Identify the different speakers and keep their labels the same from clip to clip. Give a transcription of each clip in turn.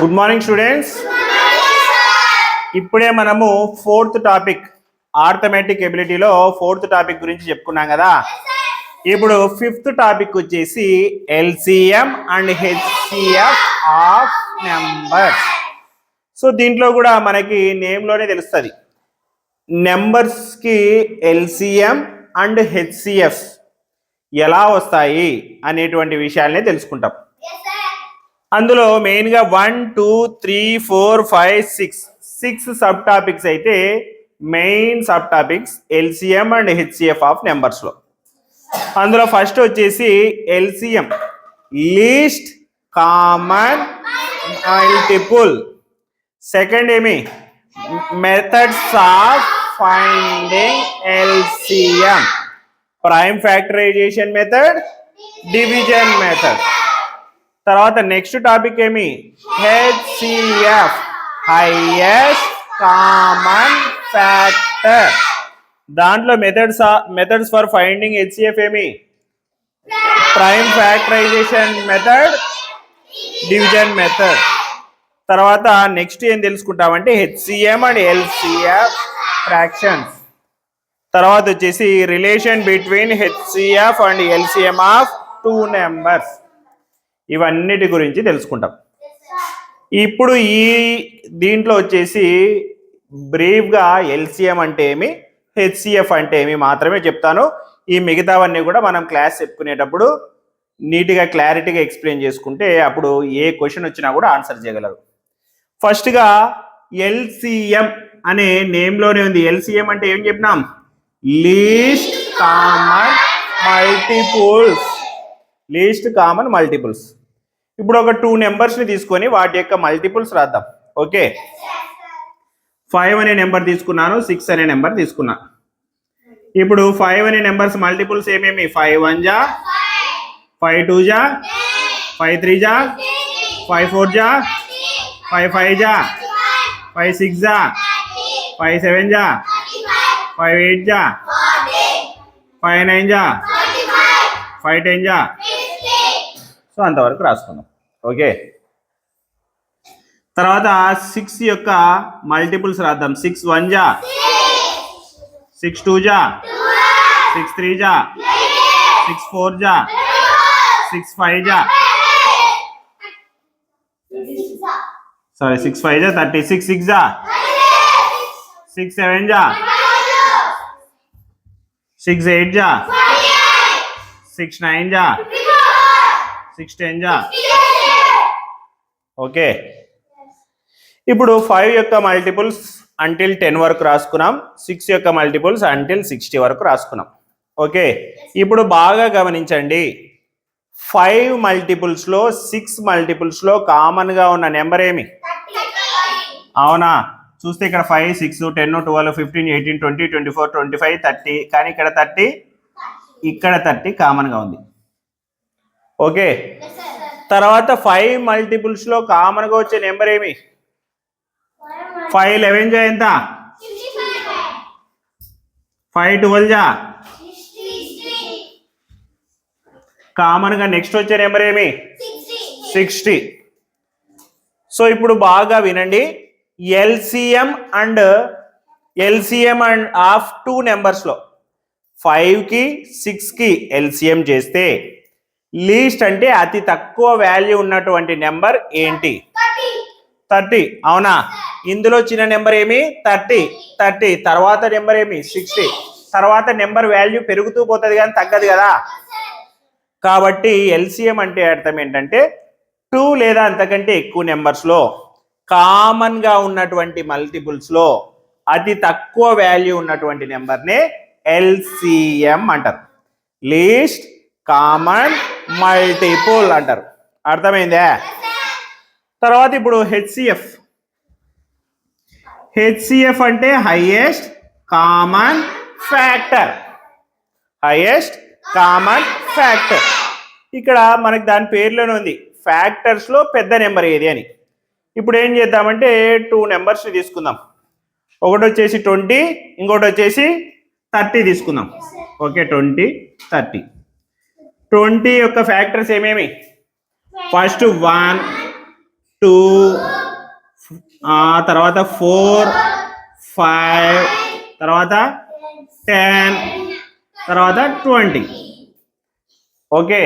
Speaker 1: Good morning students ఇప్పుడే మనము fourth topic arithmetic ఎబిలిటీలో ఫోర్త్ టాపిక్ గురించి చెప్పుకున్నాం కదా. ఇప్పుడు ఫిఫ్త్ టాపిక్ వచ్చేసి LCM and HCF of numbers so దీంట్లో కూడా మనకి నేమ్లోనే తెలుస్తుంది. నెంబర్స్కి ఎల్సిఎం అండ్ హెచ్సిఎఫ్ ఎలా వస్తాయి అనేటువంటి విషయాలనే తెలుసుకుంటాం. అందులో మెయిన్గా one two three four five six six sub topics అయితే main sub topics LCM and HCF of నెంబర్స్లో అందులో ఫస్ట్ వచ్చేసి LCM least common multiple second ఏమి? Methods of finding LCM prime factorisation method division method తర్వాత next topic ఏమి? HCF highest common factor దాంట్లో methods methods for finding HCF ఏమి? Prime factorisation method division method తర్వాత next ఏం తెలుసుకుంటామంటే HCM and LCF fractions తర్వాత వచ్చేసి relation between HCF and LCM of two numbers ఇవన్నిటి గురించి తెలుసుకుంటాం. ఇప్పుడు ఈ దీంట్లో వచ్చేసి బ్రీఫ్గా ఎల్సిఎం అంటే ఏమి హెచ్సిఎఫ్ అంటే ఏమి మాత్రమే చెప్తాను. ఈ మిగతావన్నీ కూడా మనం క్లాస్ చెప్పుకునేటప్పుడు నీట్గా క్లారిటీగా ఎక్స్ప్లెయిన్ చేసుకుంటే అప్పుడు ఏ క్వశ్చన్ వచ్చినా కూడా ఆన్సర్ చేయగలరు. ఫస్ట్గా ఎల్సిఎం అనే నేమ్లోనే ఉంది. ఎల్సిఎం అంటే ఏం చెప్పినాం least common multiples. Least common multiples. ఇప్పుడు ఒక టూ నెంబర్స్ని తీసుకొని వాటి యొక్క మల్టిపుల్స్ రాద్దాం. ఓకే? ఫైవ్ అనే నెంబర్ తీసుకున్నాను సిక్స్ అనే నెంబర్ తీసుకున్నా. ఇప్పుడు ఫైవ్ అనే నెంబర్స్ మల్టిపుల్స్ ఏమేమి? ఫైవ్ వన్ జా ఫైవ్ టూ జా ఫైవ్ త్రీ జా ఫైవ్ ఫోర్ జా ఫైవ్ ఫైవ్ జా ఫైవ్ సిక్స్ జా ఫైవ్ సెవెన్ జా ఫైవ్ ఎయిట్ జా ఫైవ్ నైన్ జా ఫైవ్ టెన్ జా సో అంతవరకు రాసుకుందాం. ఓకే. తర్వాత సిక్స్ యొక్క మల్టిపుల్స్ రాద్దాం. సిక్స్ వన్ జా? సిక్స్ టూ జా? సిక్స్ త్రీ జా? సిక్స్ ఫోర్ జా? సిక్స్ ఫైవ్ జా? సారీ సిక్స్ ఫైవ్ జా? థర్టీ సిక్స్ సిక్స్ జా? సిక్స్ సెవెన్ జా? సిక్స్ ఎయిట్ జా? సిక్స్ నైన్ జా? Six ten okay. ఇప్పుడు ఫైవ్ యొక్క మల్టిపుల్స్ అంటిల్ టెన్ వరకు రాసుకున్నాం. సిక్స్ యొక్క మల్టిపుల్స్ అంటిల్ సిక్స్టీ వరకు రాసుకున్నాం. ఓకే. ఇప్పుడు బాగా గమనించండి. ఫైవ్ మల్టిపుల్స్లో సిక్స్ మల్టిపుల్స్లో కామన్గా ఉన్న నెంబర్ ఏమి? అవునా? చూస్తే ఇక్కడ five six ten twelve fifteen eighteen twenty twenty four twenty five thirty కానీ ఇక్కడ థర్టీ ఇక్కడ థర్టీ కామన్గా ఉంది. ఓకే. తర్వాత ఫైవ్ మల్టిపుల్స్లో కామన్గా వచ్చే నెంబర్ ఏమి? ఫైవ్ లెవెన్ జా ఎంత? ఫైవ్ ట్వెల్వ్ జా? కామన్గా నెక్స్ట్ వచ్చే నెంబర్ ఏమి? సిక్స్టీ సో ఇప్పుడు బాగా వినండి. LCM and LCM and of two నెంబర్స్లో ఫైవ్కి సిక్స్కి ఎల్సిఎం చేస్తే లీస్ట్ అంటే అతి తక్కువ వాల్యూ ఉన్నటువంటి నెంబర్ ఏంటి? థర్టీ. అవునా? ఇందులో చిన్న నెంబర్ ఏమి? థర్టీ. థర్టీ. తర్వాత నెంబర్ ఏమి? సిక్స్టీ. తర్వాత నెంబర్ వాల్యూ పెరుగుతూ పోతుంది కానీ తగ్గదు కదా? కాబట్టి ఎల్సిఎం అంటే అర్థం ఏంటంటే టూ లేదా అంతకంటే ఎక్కువ నెంబర్స్లో కామన్గా ఉన్నటువంటి మల్టిపుల్స్లో అతి తక్కువ వాల్యూ ఉన్నటువంటి నెంబర్నే ఎల్సిఎం అంటారు. లీస్ట్ కామన్ మల్టిపుల్ అంటారు. అర్థమైందా? తర్వాత ఇప్పుడు హెచ్సిఎఫ్ హెచ్సిఎఫ్ అంటే highest common factor highest common factor ఇక్కడ మనకి దాని పేర్లోనే ఉంది. ఫ్యాక్టర్స్లో పెద్ద నెంబర్ ఏది అని. ఇప్పుడు ఏం చేద్దామంటే టూ నెంబర్స్ తీసుకుందాం. ఒకటి వచ్చేసి ట్వంటీ ఇంకోటి వచ్చేసి థర్టీ తీసుకుందాం. ఓకే ట్వంటీ థర్టీ ట్వంటీ యొక్క ఫ్యాక్టర్స్ ఏమేమి? ఫస్ట్ వన్ టూ ఆ తర్వాత ఫోర్ ఫైవ్ తర్వాత టెన్ తర్వాత twenty. Okay.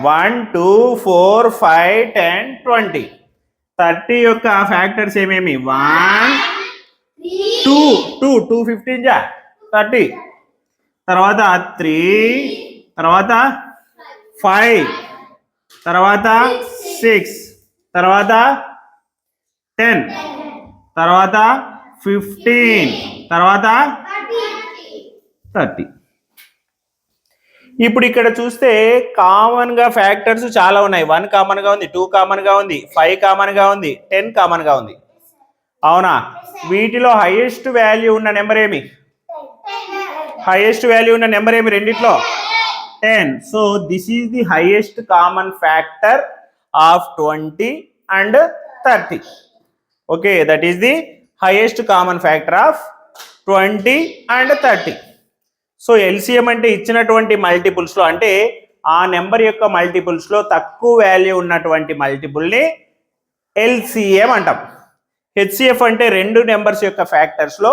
Speaker 1: One two four five ten twenty. Thirty యొక్క ఫ్యాక్టర్స్ ఏమేమి? One two two two fifteen జా? థర్టీ. తర్వాత త్రీ తర్వాత ఫైవ్. తర్వాత సిక్స్. తర్వాత టెన్. తర్వాత ఫిఫ్టీన్. తర్వాత థర్టీ. ఇప్పుడు ఇక్కడ చూస్తే కామన్గా ఫ్యాక్టర్స్ చాలా ఉన్నాయి. వన్ కామన్గా ఉంది టూ కామన్గా ఉంది ఫైవ్ కామన్గా ఉంది టెన్ కామన్గా ఉంది. అవునా? వీటిలో హైయెస్ట్ వాల్యూ ఉన్న నెంబర్ ఏమి? హైయెస్ట్ వాల్యూ ఉన్న నెంబర్ ఏమి రెండిట్లో? Ten so this is the highest common factor of twenty and thirty okay that is the highest common factor of twenty and thirty so LCM అంటే ఇచ్చినటువంటి మల్టిపుల్స్లో అంటే ఆ number యొక్క మల్టిపుల్స్లో తక్కువ వాల్యూ ఉన్నటువంటి మల్టిపుల్ని ఎల్సిఎం అంటాం. హెచ్సిఎఫ్ అంటే రెండు నెంబర్స్ యొక్క ఫ్యాక్టర్స్లో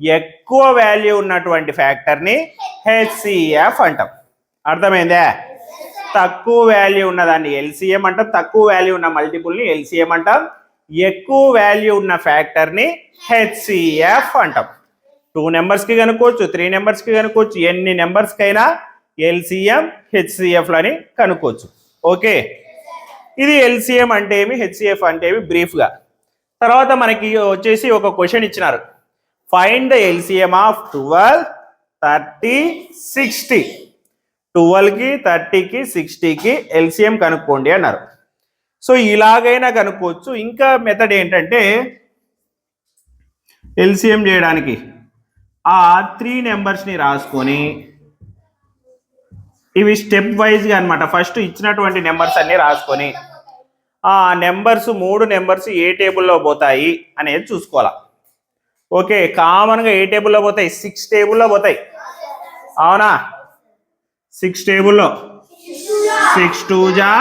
Speaker 1: ఎక్కువ వాల్యూ ఉన్నటువంటి ఫ్యాక్టర్ని హెచ్సిఎఫ్ అంటాం. అర్థమైందే? తక్కువ వాల్యూ ఉన్నదాన్ని ఎల్సిఎం అంటాం తక్కువ వాల్యూ ఉన్న మల్టిపుల్ని ఎల్సిఎం అంటాం ఎక్కువ వాల్యూ ఉన్న ఫ్యాక్టర్ని హెచ్సిఎఫ్ అంటాం. టూ నెంబర్స్కి కనుక్కోవచ్చు త్రీ నెంబర్స్కి కనుక్కోవచ్చు ఎన్ని నెంబర్స్కైనా ఎల్సిఎం హెచ్సిఎఫ్ అని కనుక్కోవచ్చు. ఓకే ఇది ఎల్సిఎం అంటే ఏమి? హెచ్సిఎఫ్ అంటే ఏమి? బ్రీఫ్గా తర్వాత మనకి వచ్చేసి ఒక క్వశ్చన్ ఇచ్చినారు. Find the LCM of twelve thirty sixty ట్వెల్వ్కి థర్టీకి సిక్స్టీకి ఎల్సిఎం కనుక్కోండి అన్నారు. సో ఇలాగైనా కనుక్కోవచ్చు. ఇంకా మెథడ్ ఏంటంటే ఎల్సిఎం చేయడానికి ఆ త్రీ నెంబర్స్ని రాసుకొని ఇవి స్టెప్ వైజ్గా అనమాట ఫస్ట్ ఇచ్చినటువంటి నెంబర్స్ అన్నీ రాసుకొని ఆ నెంబర్స్ మూడు నెంబర్స్ ఏ టేబుల్లో పోతాయి అనేది చూసుకోవాలా. ఓకే కామన్గా ఏ టేబుల్లో పోతాయి? సిక్స్ టేబుల్లో పోతాయి. అవునా? సిక్స్ టేబుల్లో సిక్స్ టూ జా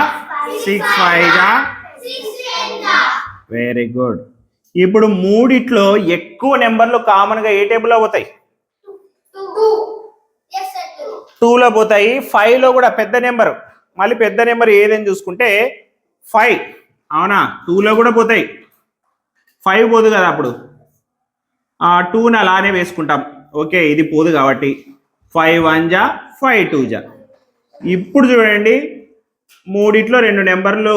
Speaker 1: సిక్స్ ఫైవ్ జా వెరీ గుడ్ ఇప్పుడు మూడిట్లో ఎక్కువ నెంబర్లు కామన్గా ఏ టేబుల్లో పోతాయి? టూలో పోతాయి. ఫైవ్లో కూడా పెద్ద నెంబర్. మళ్ళీ పెద్ద నెంబర్ ఏదని చూసుకుంటే ఫైవ్ అవునా? టూలో కూడా పోతాయి. ఫైవ్ పోదు కదా అప్పుడు. టూని అలానే వేసుకుంటాం. ఓకే ఇది పోదు కాబట్టి. ఫైవ్ వన్ జా ఫైవ్ టూ జా. ఇప్పుడు చూడండి మూడిట్లో రెండు నెంబర్లు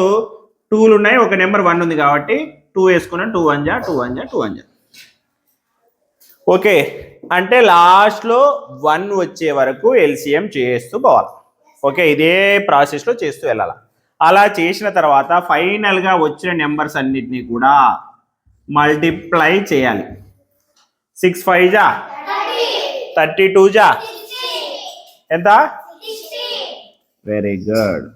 Speaker 1: టూలు ఉన్నాయి ఒక నెంబర్ వన్ ఉంది కాబట్టి టూ వేసుకున్నాం టూ వన్ జా టూ వన్ జా టూ వన్ జా. ఓకే అంటే లాస్ట్లో వన్ వచ్చే వరకు ఎల్సిఎం చేస్తూ పోవాలి. ఓకే ఇదే ప్రాసెస్లో చేస్తూ వెళ్ళాలి. అలా చేసిన తర్వాత ఫైనల్గా వచ్చిన నెంబర్స్ అన్నిటినీ కూడా మల్టిప్లై చేయాలి. సిక్స్ ఫైవ్ జా థర్టీ టూ జా ఎంత? వెరీ గుడ్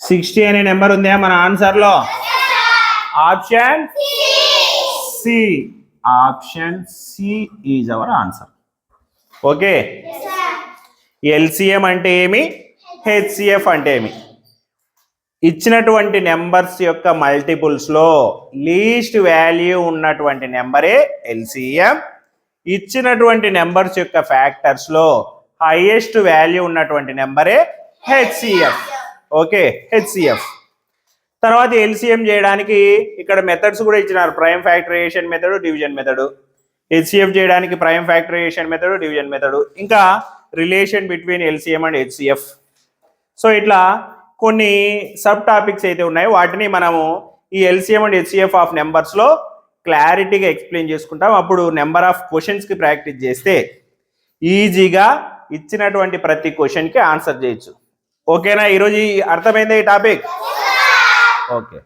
Speaker 1: సిక్స్టీ అనే నెంబర్ ఉందా మన ఆన్సర్లో option C option C is our answer okay LCM అంటే ఏమి? హెచ్సిఎఫ్ అంటే ఏమి? ఇచ్చినటువంటి నెంబర్స్ యొక్క మల్టిపుల్స్లో లీస్ట్ వాల్యూ ఉన్నటువంటి నెంబరే ఎల్సిఎం ఇచ్చినటువంటి నెంబర్స్ యొక్క ఫ్యాక్టర్స్లో హైయెస్ట్ వాల్యూ ఉన్నటువంటి నెంబరే హెచ్సిఎఫ్. Okay HCF. తర్వాత ఎల్సిఎం చేయడానికి ఇక్కడ మెథడ్స్ కూడా ఇచ్చినారు. Prime factorisation method division method HCF చేయడానికి prime factorisation method division method ఇంకా relation between LCM and HCF. So ఇట్లా కొన్ని సబ్ టాపిక్స్ అయితే ఉన్నాయి. వాటిని మనము ఈ ఎల్సిఎం అండ్ హెచ్సిఎఫ్ ఆఫ్ నెంబర్స్లో క్లారిటీగా ఎక్స్ప్లెయిన్ చేసుకుంటాం. అప్పుడు నెంబర్ ఆఫ్ క్వశ్చన్స్కి ప్రాక్టీస్ చేస్తే ఈజీగా ఇచ్చినటువంటి ప్రతి క్వశ్చన్కి ఆన్సర్ చేయొచ్చు. ఓకేనా? ఈరోజు అర్థమైందా ఈ టాపిక్? ఓకే.